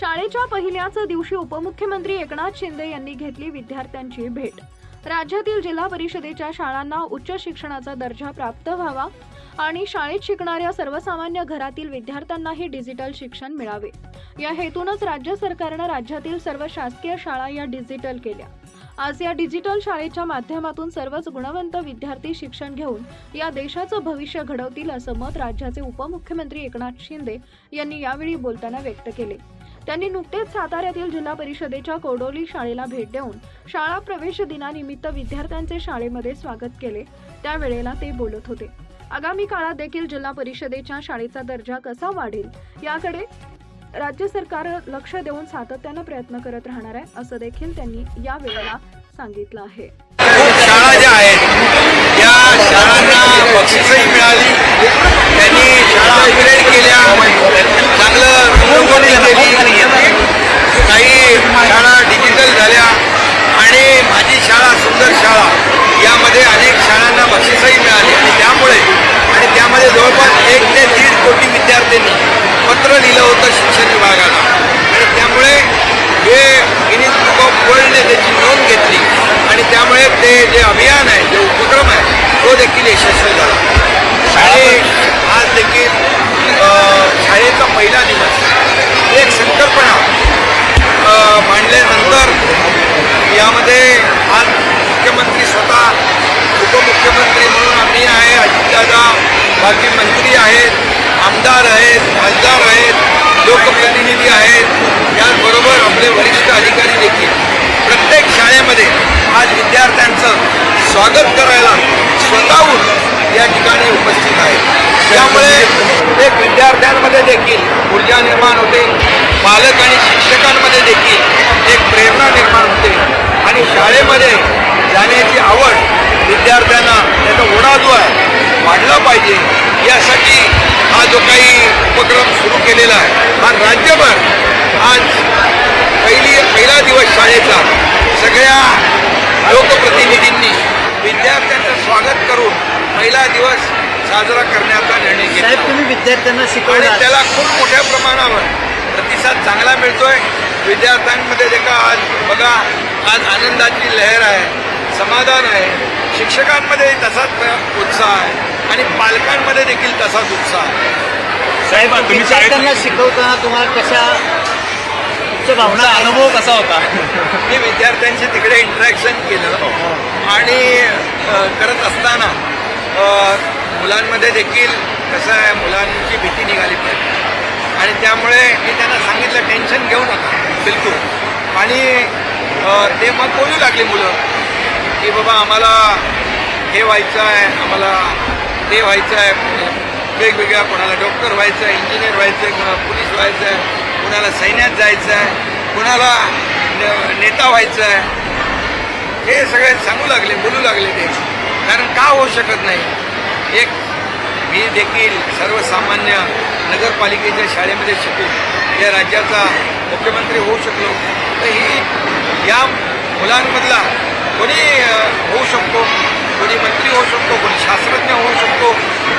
शाळेच्या पहिल्याच दिवशी उपमुख्यमंत्री एकनाथ शिंदे यांनी घेतली विद्यार्थ्यांची भेट. राज्यातील जिल्हा परिषदेच्या शाळांना उच्च शिक्षणाचा दर्जा प्राप्त व्हावा आणि शाळेत शिकणाऱ्या सर्वसामान्य घरातील विद्यार्थ्यांनाही डिजिटल शिक्षण मिळावे. या हेतूनच राज्य सरकारनं राज्यातील सर्व शासकीय शाळा या डिजिटल केल्या. आज या डिजिटल शाळेच्या माध्यमातून सर्वच गुणवंत विद्यार्थी शिक्षण घेऊन या देशाचं भविष्य घडवतील असं मत राज्याचे उपमुख्यमंत्री एकनाथ शिंदे यांनी यावेळी बोलताना व्यक्त केले. त्यांनी नुकतेच साताऱ्यातील जिल्हा परिषदेच्या कोडोली शाळेला भेट देऊन शाळा प्रवेश दिनानिमित्त विद्यार्थ्यांचे शाळेमध्ये स्वागत केले. त्यावेळेला ते बोलत होते. आगामी काळात देखील जिल्हा परिषदेच्या शाळेचा दर्जा कसा वाढेल? याकडे राज्य सरकार लक्ष देऊन सातत्यानं प्रयत्न करत राहणार आहे असं देखील त्यांनी या वेळेला सांगितलं आहे. शाळा ज्या आहेत त्या शाळांना बक्षीसही मिळाली. त्यांनी शाळा अपग्रेड केल्या चांगलं रंगोली केली काही शाळा डिजिटल झाल्या आणि माझी शाळा सुंदर शाळा यामध्ये अनेक शाळांना बक्षीसही मिळाली आणि त्यामुळे आणि त्यामध्ये जवळपास एक ते दीड कोटी विद्यार्थ्यांनी पत्र लिहिलं होतं शिक्षण विभागाला आणि त्यामुळे हे गिनीज बुक ऑफ वर्ल्डने त्याची नोंद घेतली आणि त्यामुळे ते जे अभियान आहे जे उपक्रम आहे तो देखील यशस्वी झाला. आणि आज देखील शाळेचा पहिला दिवस. एक संकल्पना मांडल्यानंतर यामध्ये आज मुख्यमंत्री स्वतः उपमुख्यमंत्री म्हणून आम्ही आहे अजितदादा बाकी मंत्री आहेत आमदार आहेत खासदार आहेत लोकप्रतिनिधी आहेत. याचबरोबर आपले वरिष्ठ अधिकारी देखील. प्रत्येक शाळेमध्ये आज विद्यार्थ्यांचं स्वागत करायला स्वतःहून या ठिकाणी उपस्थित आहे त्यामुळे एक विद्यार्थ्यांमध्ये देखील ऊर्जा निर्माण होते पालक आणि शिक्षकांमध्ये देखील एक प्रेरणा निर्माण होते. आणि शाळेमध्ये जाण्याची आवड विद्यार्थ्यांना त्याचा ओढा जो आहे वाढला पाहिजे यासाठी हा जो काही उपक्रम सुरू केलेला आहे हा राज्यभर आज पहिली पहिला दिवस शाळेचा सगळ्या लोकप्रतिनिधींनी विद्यार्थ्यांचं स्वागत करून पहिला दिवस साजरा करण्याचा निर्णय घेतला. साहेब तुम्ही विद्यार्थ्यांना आणि शिकवणार त्याला खूप मोठ्या प्रमाणावर प्रतिसाद चांगला मिळतोय. विद्यार्थ्यांमध्ये देखा आज बघा आज आनंदाची लहर आहे समाधान आहे. शिक्षकांमध्ये तसाच उत्साह आहे. आणि पालकांमध्ये देखील तसाच उत्साह आहे. साहेब तुम्ही विद्यार्थ्यांना शिकवताना तुम्हाला कशा तुमच्या भावना अनुभव कसा होता? मी विद्यार्थ्यांशी तिकडे इंटरॅक्शन केलं. आणि करत असताना मुलांमध्ये देखील कसं आहे मुलांची भीती निघाली पाहिजे. आणि त्यामुळे मी त्यांना सांगितलं टेन्शन घेऊ नका बिलकुल. आणि ते मग बोलू लागली मुलं की बाबा आम्हाला हे व्हायचं आहे आम्हाला ते व्हायचं आहे वेगवेगळ्या कोणाला डॉक्टर व्हायचं आहे इंजिनियर व्हायचं आहे कोणाला पोलीस व्हायचं आहे कोणाला सैन्यात जायचं आहे कोणाला नेता व्हायचं आहे. हे सगळे सांगू लागले बोलू लागले ते. कारण का होऊ शकत नाही? एक मी देखील सर्वसामान्य नगरपालिकेच्या शाळेमध्ये शिकून या राज्याचा मुख्यमंत्री होऊ शकलो. तर ही या मुलांमधला कोणी होऊ शकतो कोणी मंत्री होऊ शकतो कोणी शास्त्रज्ञ होऊ शकतो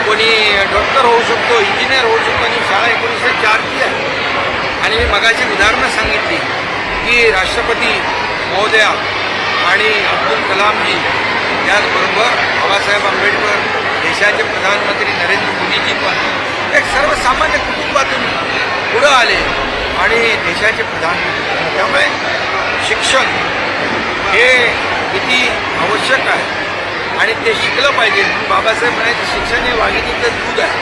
कोणी डॉक्टर होऊ शकतो इंजिनियर होऊ शकतो आणि शाळा एकोणीसशे चारची आहे. आणि मी मगाची उदाहरणं सांगितली की राष्ट्रपती महोदया आणि अब्दुल कलामजी त्याचबरोबर बाबासाहेब आंबेडकर देशाचे प्रधानमंत्री नरेंद्र मोदीजी पण एक सर्वसामान्य कुटुंबातून पुढं आले आणि देशाचे प्रधानमंत्री त्यामुळे शिक्षण हे किती आवश्यक आहे आणि ते शिकलं पाहिजे. म्हणून बाबासाहेब म्हणायचे शिक्षण हे वाघिणीचं दूध आहे.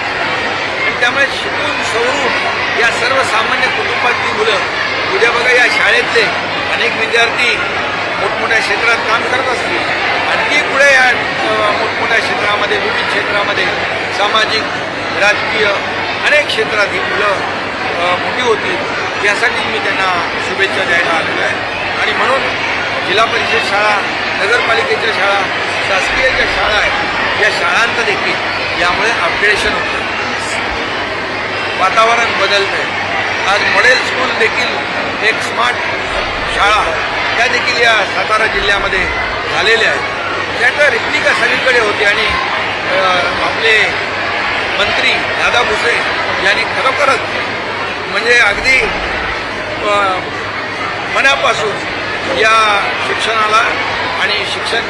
आणि त्यामुळे शिकून सवरून या सर्वसामान्य कुटुंबातली मुलं उद्या बघा या शाळेतले अनेक विद्यार्थी मोठ्या क्षेत्रात काम करत असतील. आणखी पुढे या मोठमोठ्या क्षेत्रामध्ये विविध क्षेत्रामध्ये सामाजिक राजकीय अनेक क्षेत्रात ही मुलं मोठी होती यासाठी मी त्यांना शुभेच्छा द्यायला आलेलो आहे. आणि म्हणून जिल्हा परिषद शाळा नगरपालिकेच्या शाळा शासकीय ज्या शाळा आहेत. या शाळांचं देखील यामुळे अपग्रेडेशन होतं. वातावरण बदलतं आहे आज मॉडेल स्कूल देखील एक स्मार्ट शाळा त्या देखील या सातारा जिल्ह्यामध्ये झालेल्या आहेत. त्याचं रिप्लिका सगळीकडे होती आणि आपले मंत्री दादा भुसे यांनी खरोखरच म्हणजे अगदी मनापासून या शिक्षणाला आणि शिक्षण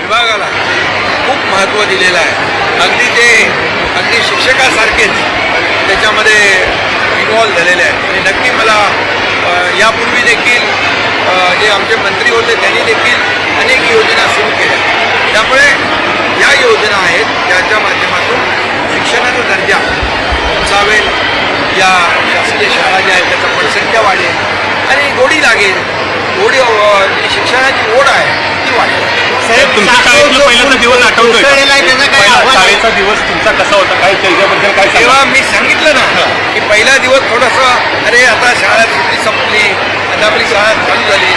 विभागाला खूप महत्त्व दिलेलं आहे. अगदी ते अगदी शिक्षकासारखेच त्याच्यामध्ये इन्वॉल्व्ह झालेले आहेत. आणि नक्की मला यापूर्वी देखील जे आमचे मंत्री होते त्यांनी देखील अनेक योजना सुरू केल्या. त्यामुळे या योजना आहेत ज्याच्या माध्यमातून शिक्षणाचा दर्जा उंचावेल. या शासकीय शाळा ज्या आहेत त्याचा पटसंख्या वाढेल आणि गोडी लागेल. गोडी शिक्षणाची ओढ आहे ती वाढेल. साहेब तुमच्या सातव शाळेतला जो पहिलाचा दिवस आठवतोय? शाळेचा दिवस तुमचा कसा होता? काय त्याच्याबद्दल काय तेव्हा मी सांगितलं ना की पहिला दिवस थोडंसं अरे आता शाळा सुट्टी संपली आता आपली शाळा चालू झाली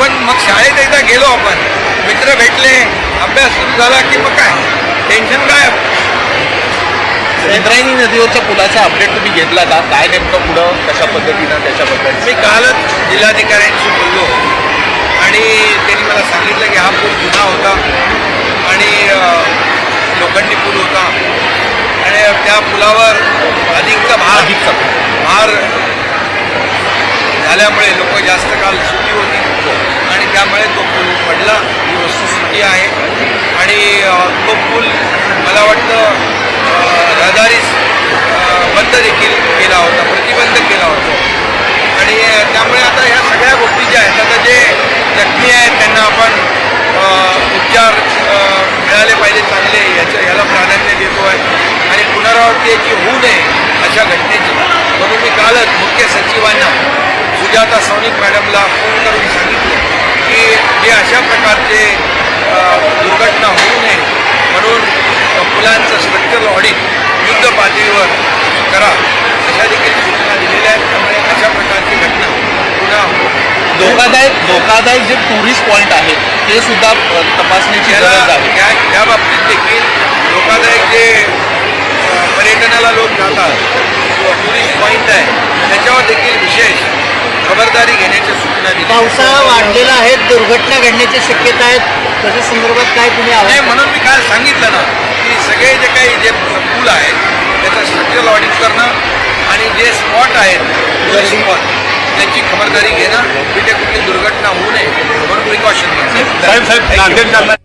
पण मग शाळेत एकदा गेलो आपण. मित्र भेटले. अभ्यास सुरू झाला की मग काय? टेन्शन काय? इंद्रायणी नदीवरच्या पुलाचा अपडेट तुम्ही घेतला का? काय नेमकं पुढं? कशा पद्धतीनं? त्याच्याबद्दल? मी कालच जिल्हाधिकाऱ्यांशी बोललो. आणि त्यांनी मला सांगितलं की हा पूल जुना होता आणि लोखंडी पूल होता. आणि त्या पुलावर अधिकचा भार अधिकचा भार. झाल्यामुळे लोक जास्त काल सुटी होती. त्यामुळे तो पूल पडला. ही वस्तुस्थिती आहे. आणि तो पूल मला वाटतं रहदारीस बंद देखील केला होता प्रतिबंध केला होता. आणि त्यामुळे आता ह्या सगळ्या गोष्टी ज्या आहेत आता जे जखमी आहेत त्यांना आपण उपचार मिळाले पाहिजे चांगले याच्या याला प्राधान्य देतो आहे. आणि पुनरावृत्ती याची होऊ नये अशा घटनेची. म्हणून मी कालच मुख्य सचिवांना सुजाता सौनिक मॅडमला फोन करून सांगितलं. हे अशा प्रकारचे दुर्घटना होऊ नये म्हणून पुलांचं स्ट्रक्चरल ऑडिट युद्ध पातळीवर करा. अशा देखील सूचना दिलेल्या आहेत. त्यामुळे अशा प्रकारची घटना पुन्हा. धोकादायक धोकादायक जे टुरिस्ट पॉईंट आहेत ते सुद्धा तपासण्याची गरज आहे. त्या बाबतीत देखील धोकादायक जे पर्यटनाला लोक जातात टुरिस्ट पॉईंट आहे त्याच्यावर देखील विशेष खबरदारी घेण्याच्या सूचना दिल्या पावसाळा वाढलेला आहे दुर्घटना घडण्याची शक्यता आहेत त्याच्या संदर्भात काय तुम्ही नाही आव्हान म्हणून मी काल सांगितलं ना की सगळे जे काही जे पूल आहेत त्याचं स्ट्रक्चरल ऑडिट करणं आणि जे स्पॉट आहेत स्पॉट त्याची खबरदारी घेणं तिथे कुठली दुर्घटना होऊ नये म्हणून प्रिकॉशन साहेब